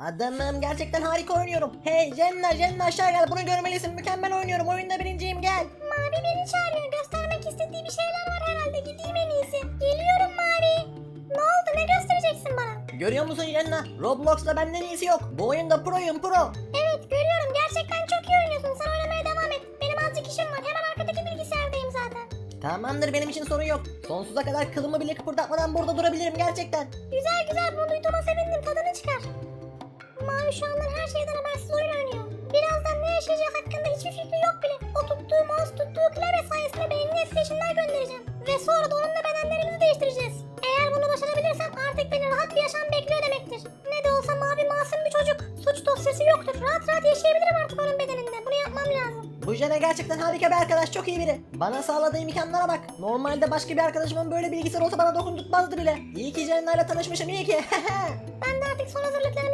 Adamım gerçekten harika oynuyorum. Hey Jenna Jenna aşağı gel bunu görmelisin mükemmel oynuyorum oyunda birinciyim gel. Mavi beni çağırıyor. Göstermek istediği bir şeyler var herhalde. Gideyim en iyisi. Geliyorum Mavi. Ne oldu? Ne göstereceksin bana? Görüyor musun Jenna? Roblox'ta benden iyisi yok. Bu oyunda proyum pro. Evet görüyorum. Gerçekten çok iyi oynuyorsun. Sen oynamaya devam et. Benim azıcık işim var. Hemen arkadaki bilgisayardayım zaten. Tamamdır benim için sorun yok. Sonsuza kadar kılımı bile kıpırdatmadan burada durabilirim gerçekten. Güzel güzel bunu duyduğuma sevindim. Tadını çıkar. Mavi şu anlar her şeyden habersiz oyun oynuyor. Birazdan ne yaşayacağı hakkında hiçbir fikri yok bile. O tuttuğu mouse tuttuğu klavye sayesinde beynine etkileşimler göndereceğim. Ve sonra da onunla bedenlerimizi değiştireceğiz. Eğer bunu başarabilirsem artık beni rahat bir yaşam bekliyor demektir. Ne de olsa mavi masum bir çocuk. Suç dosyası yoktur. Rahat rahat yaşayabilirim artık onun bedeninde. Bunu yapmam lazım. Bu Jenna gerçekten harika bir arkadaş çok iyi biri. Bana sağladığı imkanlara bak. Normalde başka bir arkadaşımın böyle bilgisayar olsa bana dokundurtmazdı bile. İyi ki Jenna ile tanışmışım iyi ki. Ben de artık son hazırlıklarımı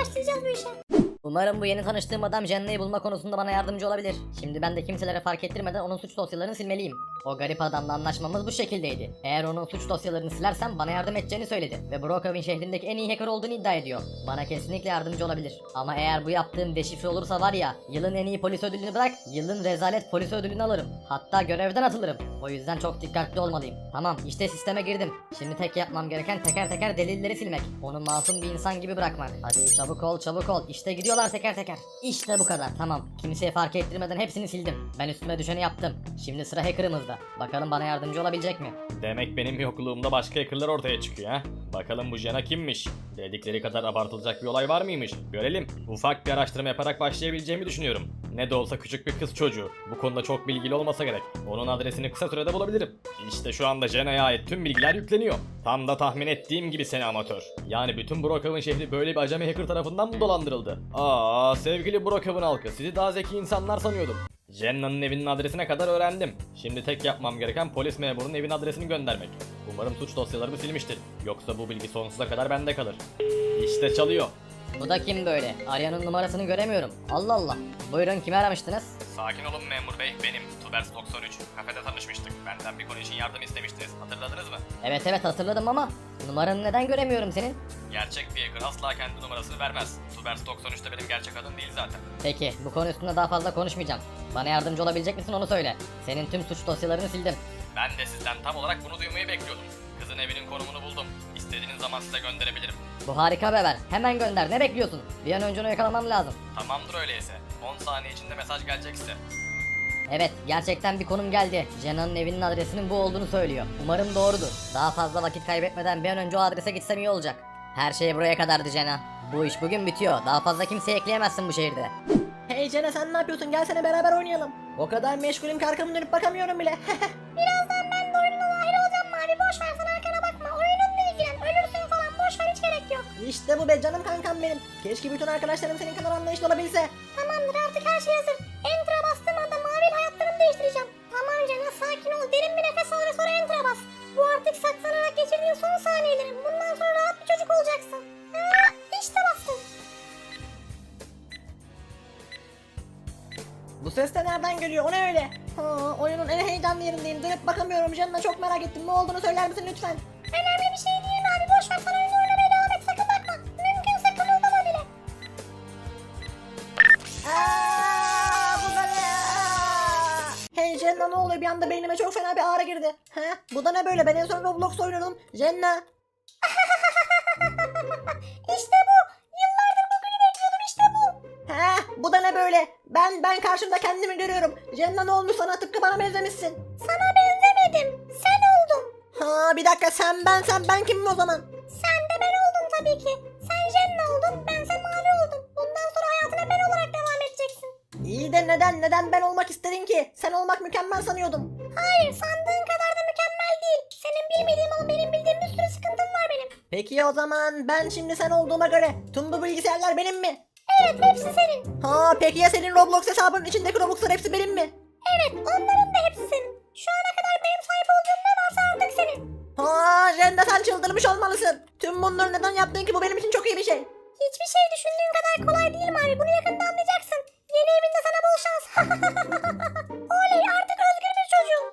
başlayacağız bu işe. Umarım bu yeni tanıştığım adam Jenna'yı bulma konusunda bana yardımcı olabilir. Şimdi ben de kimselere fark ettirmeden onun suç dosyalarını silmeliyim. O garip adamla anlaşmamız bu şekildeydi. Eğer onun suç dosyalarını silersem bana yardım edeceğini söyledi. Ve Brookhaven şehrindeki en iyi hacker olduğunu iddia ediyor. Bana kesinlikle yardımcı olabilir. Ama eğer bu yaptığım deşifre olursa var ya, yılın en iyi polis ödülünü bırak, yılın rezalet polis ödülünü alırım. Hatta görevden atılırım. O yüzden çok dikkatli olmalıyım. Tamam işte sisteme girdim. Şimdi tek yapmam gereken teker teker delilleri silmek. Onu masum bir insan gibi bırakmak. Hadi çabuk ol çabuk ol. İşte gidiyorlar teker teker. İşte bu kadar tamam. Kimseye fark ettirmeden hepsini sildim. Ben üstüme düşeni yaptım. Şimdi sıra hacker'ımızda. Bakalım bana yardımcı olabilecek mi? Demek benim yokluğumda başka hackerlar ortaya çıkıyor ha. Bakalım bu Jena kimmiş? Dedikleri kadar abartılacak bir olay var mıymış? Görelim. Ufak bir araştırma yaparak başlayabileceğimi düşünüyorum. Ne de olsa küçük bir kız çocuğu. Bu konuda çok bilgili olmasa gerek. Onun adresini kısa sürede bulabilirim. İşte şu anda Jena'ya ait tüm bilgiler yükleniyor. Tam da tahmin ettiğim gibi seni amatör. Yani bütün Brookhaven şehri böyle bir acemi hacker tarafından mı dolandırıldı? Aa sevgili Brookhaven halkı sizi daha zeki insanlar sanıyordum. Jenna'nın evinin adresine kadar öğrendim. Şimdi tek yapmam gereken polis memurunun evin adresini göndermek. Umarım suç dosyalarımı silmiştir. Yoksa bu bilgi sonsuza kadar bende kalır. İşte çalıyor. Bu da kim böyle? Arayanın numarasını göremiyorum. Allah Allah. Buyurun kimi aramıştınız? Sakin olun memur bey, benim. Tubers 93. Kafede tanışmıştık. Benden bir konu için yardım istemiştiniz. Hatırladınız mı? Evet evet hatırladım ama numaranı neden göremiyorum senin? Gerçek bir hacker asla kendi numarasını vermez. Tubers 93 de benim gerçek adım değil zaten. Peki bu konu üstünde daha fazla konuşmayacağım. Bana yardımcı olabilecek misin onu söyle. Senin tüm suç dosyalarını sildim. Ben de sizden tam olarak bunu duymayı bekliyordum. Kızın evinin konumunu buldum. İstediğiniz zaman size gönderebilirim. Bu harika bir haber. Hemen gönder. Ne bekliyorsun? Bir an önce onu yakalamam lazım. Tamamdır öyleyse. 10 saniye içinde mesaj gelecek size. Evet, gerçekten bir konum geldi. Cena'nın evinin adresinin bu olduğunu söylüyor. Umarım doğrudur. Daha fazla vakit kaybetmeden bir an önce o adrese gitsem iyi olacak. Her şey buraya kadardı Cena. Bu iş bugün bitiyor. Daha fazla kimseyi ekleyemezsin bu şehirde. hey Jenna sen ne yapıyorsun gelsene beraber oynayalım. O kadar meşgulüm ki arkamı dönüp bakamıyorum bile. Birazdan ben de oyunun dahil olacağım Mavi. Boş ver sen arkana bakma. Oyununla ilgilen. Ölürsün falan. Boş ver hiç gerek yok. işte bu be canım kankam benim. Keşke bütün arkadaşlarım senin kadar anlayışlı olabilse. Tamamdır artık her şey hazır. Geliyor o ne öyle? Ha, oyunun en heyecanlı yerindeyim dönüp bakamıyorum Jenna çok merak ettim ne olduğunu söyler misin lütfen? Önemli bir şey değil abi. Boş ver sen oyunu oynamaya devam et. Sakın bakma. Mümkünse kımıldama bile. Aa, bu da ne? Hey Jenna ne oluyor bir anda beynime çok fena bir ağrı girdi. Ha? Bu da ne böyle ben en son Roblox oynuyordum. Jenna. Böyle? Ben ben karşımda kendimi görüyorum. Jenna ne olmuş sana tıpkı bana benzemişsin. Sana benzemedim. Sen oldun. Ha bir dakika sen ben sen ben kimim o zaman? Sen de ben oldun tabii ki. Sen Jenna oldun, bense Mavi oldum. Bundan sonra hayatına ben olarak devam edeceksin. İyi de neden neden ben olmak istedin ki? Sen olmak mükemmel sanıyordum. Hayır, sandığın kadar da mükemmel değil. Senin bilmediğim ama benim bildiğim bir sürü sıkıntın var benim. Peki o zaman ben şimdi sen olduğuma göre tüm bu bilgisayarlar benim mi? Evet, hepsi senin. Ha peki ya senin Roblox hesabının içindeki Robux'lar hepsi benim mi? Evet, onların da hepsi senin. Şu ana kadar benim sahip olduğum ne varsa artık senin. Ha Jenda sen çıldırmış olmalısın. Tüm bunları neden yaptın ki bu benim için çok iyi bir şey. Hiçbir şey düşündüğün kadar kolay değil Mavi. Bunu yakında anlayacaksın. Yeni evinde sana bol şans. Oley, artık özgür bir çocuğum.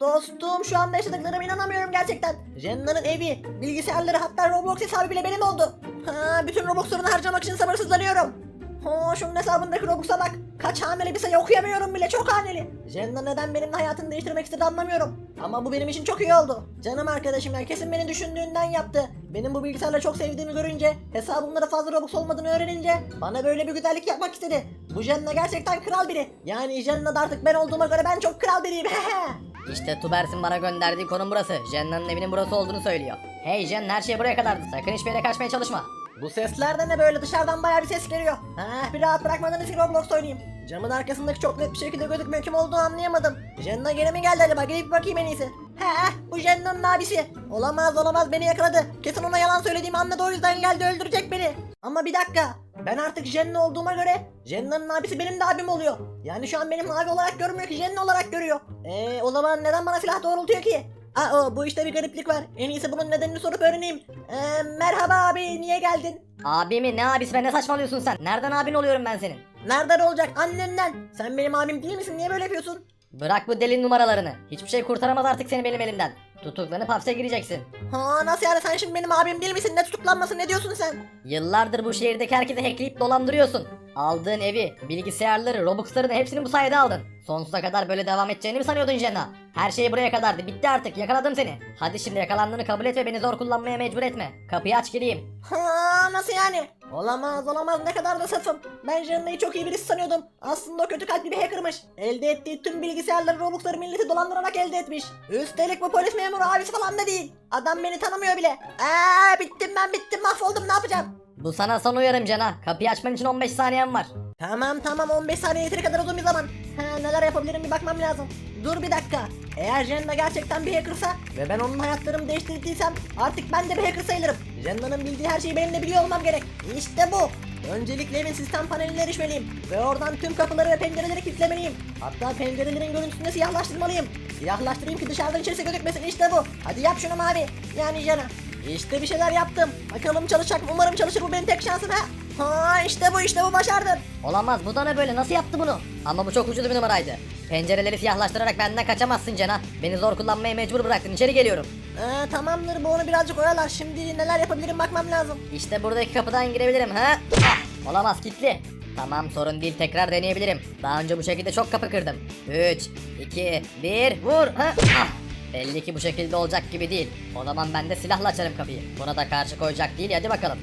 Dostum şu anda yaşadıklarıma inanamıyorum gerçekten. Jenda'nın evi, bilgisayarları hatta Roblox hesabı bile benim oldu. Ha, bütün Robux'larını harcamak için sabırsızlanıyorum. Ha, şunun hesabındaki Robux'a bak. Kaç haneli bir sayı okuyamıyorum bile çok haneli. Jenna neden benimle hayatını değiştirmek istedi anlamıyorum. Ama bu benim için çok iyi oldu. Canım arkadaşım ya kesin beni düşündüğünden yaptı. Benim bu bilgisayarla çok sevdiğimi görünce, hesabımda da fazla Robux olmadığını öğrenince bana böyle bir güzellik yapmak istedi. Bu Jenna gerçekten kral biri. Yani Jenna da artık ben olduğuma göre ben çok kral biriyim. İşte Tubers'in bana gönderdiği konum burası. Jenna'nın evinin burası olduğunu söylüyor. Hey Jen her şey buraya kadardı. Sakın hiçbir yere kaçmaya çalışma. Bu sesler de ne böyle dışarıdan bayağı bir ses geliyor. Ha, bir rahat bırakmadınız ki Roblox oynayayım. Camın arkasındaki çok net bir şekilde gözükmüyor kim olduğunu anlayamadım. Jenna gene mi geldi acaba? Gidip bakayım en iyisi. He bu Jenna'nın abisi. Olamaz olamaz beni yakaladı. Kesin ona yalan söylediğimi anladı o yüzden geldi öldürecek beni. Ama bir dakika. Ben artık Jenna olduğuma göre Jenna'nın abisi benim de abim oluyor. Yani şu an benim abi olarak görmüyor ki Jenna olarak görüyor. Eee o zaman neden bana silah doğrultuyor ki? Aa bu işte bir gariplik var. En iyisi bunun nedenini sorup öğreneyim. Ee, merhaba abi niye geldin? Abi mi ne abisi be ne saçmalıyorsun sen? Nereden abin oluyorum ben senin? Nereden olacak? Annenden. Sen benim abim değil misin? Niye böyle yapıyorsun? Bırak bu deli numaralarını. Hiçbir şey kurtaramaz artık seni benim elimden. Tutuklanıp hapse gireceksin. Ha nasıl yani sen şimdi benim abim değil misin? Ne tutuklanması ne diyorsun sen? Yıllardır bu şehirdeki herkesi hackleyip dolandırıyorsun. Aldığın evi, bilgisayarları, robuxlarını hepsini bu sayede aldın. Sonsuza kadar böyle devam edeceğini mi sanıyordun Jenna? Her şey buraya kadardı. Bitti artık. Yakaladım seni. Hadi şimdi yakalandığını kabul et ve beni zor kullanmaya mecbur etme. Kapıyı aç gireyim. Ha nasıl yani? Olamaz olamaz ne kadar da safım. Ben Jenna'yı çok iyi birisi sanıyordum. Aslında o kötü kalpli bir hackermış. Elde ettiği tüm bilgisayarları Robux'ları milleti dolandırarak elde etmiş. Üstelik bu polis memuru abisi falan da değil. Adam beni tanımıyor bile. Eee bittim ben bittim mahvoldum ne yapacağım? Bu sana son uyarım Cana. Kapıyı açman için 15 saniyen var. Tamam tamam 15 saniye yeteri kadar uzun bir zaman. Ha, neler yapabilirim bir bakmam lazım. Dur bir dakika. Eğer Jenna gerçekten bir hackersa ve ben onun hayatlarını değiştirdiysem artık ben de bir hacker sayılırım. Jenna'nın bildiği her şeyi benim de biliyor olmam gerek. İşte bu. Öncelikle evin sistem paneline erişmeliyim. Ve oradan tüm kapıları ve pencereleri kilitlemeliyim. Hatta pencerelerin görüntüsünü siyahlaştırmalıyım. Siyahlaştırayım ki dışarıdan içerisi gözükmesin işte bu. Hadi yap şunu mavi. Yani Jenna. İşte bir şeyler yaptım. Bakalım çalışacak mı? Umarım çalışır bu benim tek şansım ha. Ha işte bu işte bu başardım. Olamaz bu da ne böyle nasıl yaptı bunu? Ama bu çok ucuz bir numaraydı. Pencereleri siyahlaştırarak benden kaçamazsın Cana. Beni zor kullanmaya mecbur bıraktın içeri geliyorum. Ee, tamamdır bu onu birazcık oyalar. Şimdi neler yapabilirim bakmam lazım. İşte buradaki kapıdan girebilirim ha? Ah, olamaz kilitli. Tamam sorun değil tekrar deneyebilirim. Daha önce bu şekilde çok kapı kırdım. 3, 2, 1 vur ha? Ah, belli ki bu şekilde olacak gibi değil. O zaman ben de silahla açarım kapıyı. Buna da karşı koyacak değil hadi bakalım.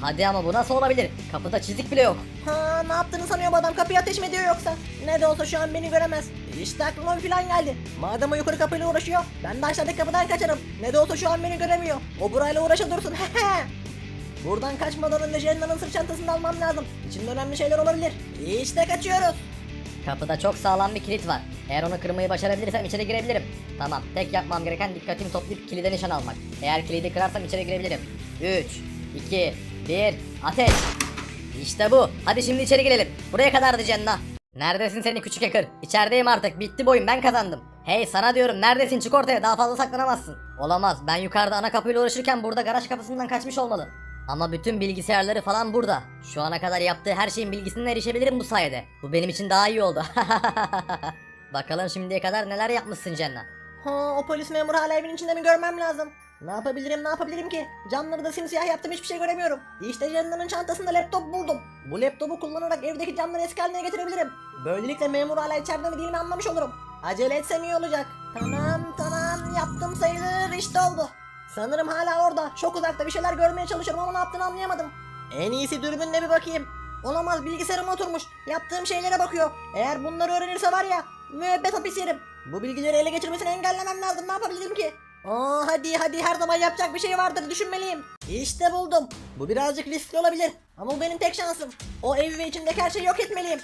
Hadi ama bu nasıl olabilir? Kapıda çizik bile yok. Ha ne yaptığını sanıyor bu adam kapıyı ateş mi ediyor yoksa? Ne de olsa şu an beni göremez. İşte aklıma bir plan geldi. Madem o yukarı kapıyla uğraşıyor ben de aşağıdaki kapıdan kaçarım. Ne de olsa şu an beni göremiyor. O burayla uğraşa dursun. Buradan kaçmadan önce Jenna'nın sırt çantasını almam lazım. İçinde önemli şeyler olabilir. İşte kaçıyoruz. Kapıda çok sağlam bir kilit var. Eğer onu kırmayı başarabilirsem içeri girebilirim. Tamam, tek yapmam gereken dikkatimi toplayıp kilide nişan almak. Eğer kilidi kırarsam içeri girebilirim. 3, 2, 1, ateş! İşte bu. Hadi şimdi içeri girelim. Buraya kadardı Cenna. Neredesin seni küçük hacker? İçerideyim artık. Bitti boyun ben kazandım. Hey sana diyorum neredesin çık ortaya daha fazla saklanamazsın. Olamaz ben yukarıda ana kapıyla uğraşırken burada garaj kapısından kaçmış olmalı. Ama bütün bilgisayarları falan burada. Şu ana kadar yaptığı her şeyin bilgisine erişebilirim bu sayede. Bu benim için daha iyi oldu. Bakalım şimdiye kadar neler yapmışsın Cenna. Ha o polis memuru hala evin içinde mi görmem lazım. Ne yapabilirim ne yapabilirim ki? Camları da simsiyah yaptım hiçbir şey göremiyorum. İşte Jenna'nın çantasında laptop buldum. Bu laptopu kullanarak evdeki camları eski haline getirebilirim. Böylelikle memur hala içeride mi değil mi anlamış olurum. Acele etsem iyi olacak. Tamam tamam yaptım sayılır işte oldu. Sanırım hala orada. Çok uzakta bir şeyler görmeye çalışıyorum ama ne yaptığını anlayamadım. En iyisi dürbünle bir bakayım. Olamaz bilgisayarıma oturmuş. Yaptığım şeylere bakıyor. Eğer bunları öğrenirse var ya müebbet hapis yerim. Bu bilgileri ele geçirmesini engellemem lazım. Ne yapabilirim ki? Aa, hadi hadi her zaman yapacak bir şey vardır düşünmeliyim. İşte buldum. Bu birazcık riskli olabilir. Ama bu benim tek şansım. O ev ve içindeki her şeyi yok etmeliyim.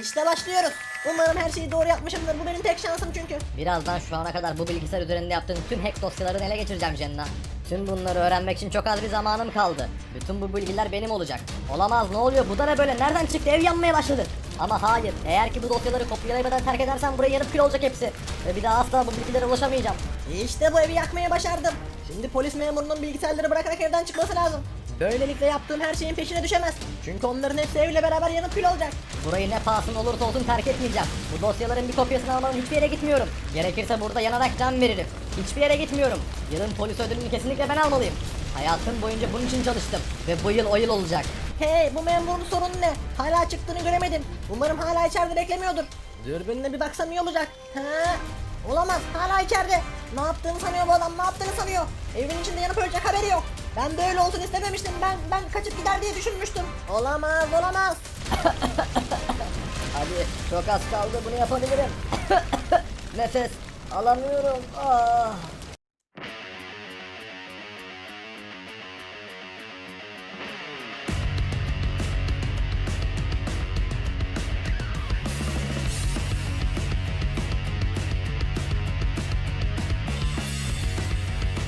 İşte başlıyoruz. Umarım her şeyi doğru yapmışımdır. Bu benim tek şansım çünkü. Birazdan şu ana kadar bu bilgisayar üzerinde yaptığın tüm hack dosyalarını ele geçireceğim Cenna. Tüm bunları öğrenmek için çok az bir zamanım kaldı. Bütün bu bilgiler benim olacak. Olamaz ne oluyor bu da ne böyle nereden çıktı ev yanmaya başladı. Ama hayır eğer ki bu dosyaları kopyalayamadan terk edersem buraya yanıp kül olacak hepsi. Ve bir daha asla bu bilgilere ulaşamayacağım. İşte bu evi yakmaya başardım. Şimdi polis memurunun bilgisayarları bırakarak evden çıkması lazım. Böylelikle yaptığım her şeyin peşine düşemez. Çünkü onların hepsi evle beraber yanıp kül olacak. Burayı ne pahasına olursa olsun terk etmeyeceğim. Bu dosyaların bir kopyasını almadan hiçbir yere gitmiyorum. Gerekirse burada yanarak can veririm. Hiçbir yere gitmiyorum. Yılın polis ödülünü kesinlikle ben almalıyım. Hayatım boyunca bunun için çalıştım. Ve bu yıl o yıl olacak. Hey bu memurun sorunu ne? Hala çıktığını göremedim. Umarım hala içeride beklemiyordur. Dürbünle bir baksam iyi olacak. Ha? Olamaz hala içeride. Ne yaptığını sanıyor bu adam ne yaptığını sanıyor. Evin içinde yanıp ölecek haberi yok. Ben böyle olsun istememiştim. Ben ben kaçıp gider diye düşünmüştüm. Olamaz olamaz. Hadi çok az kaldı bunu yapabilirim. Nefes alamıyorum. Ah.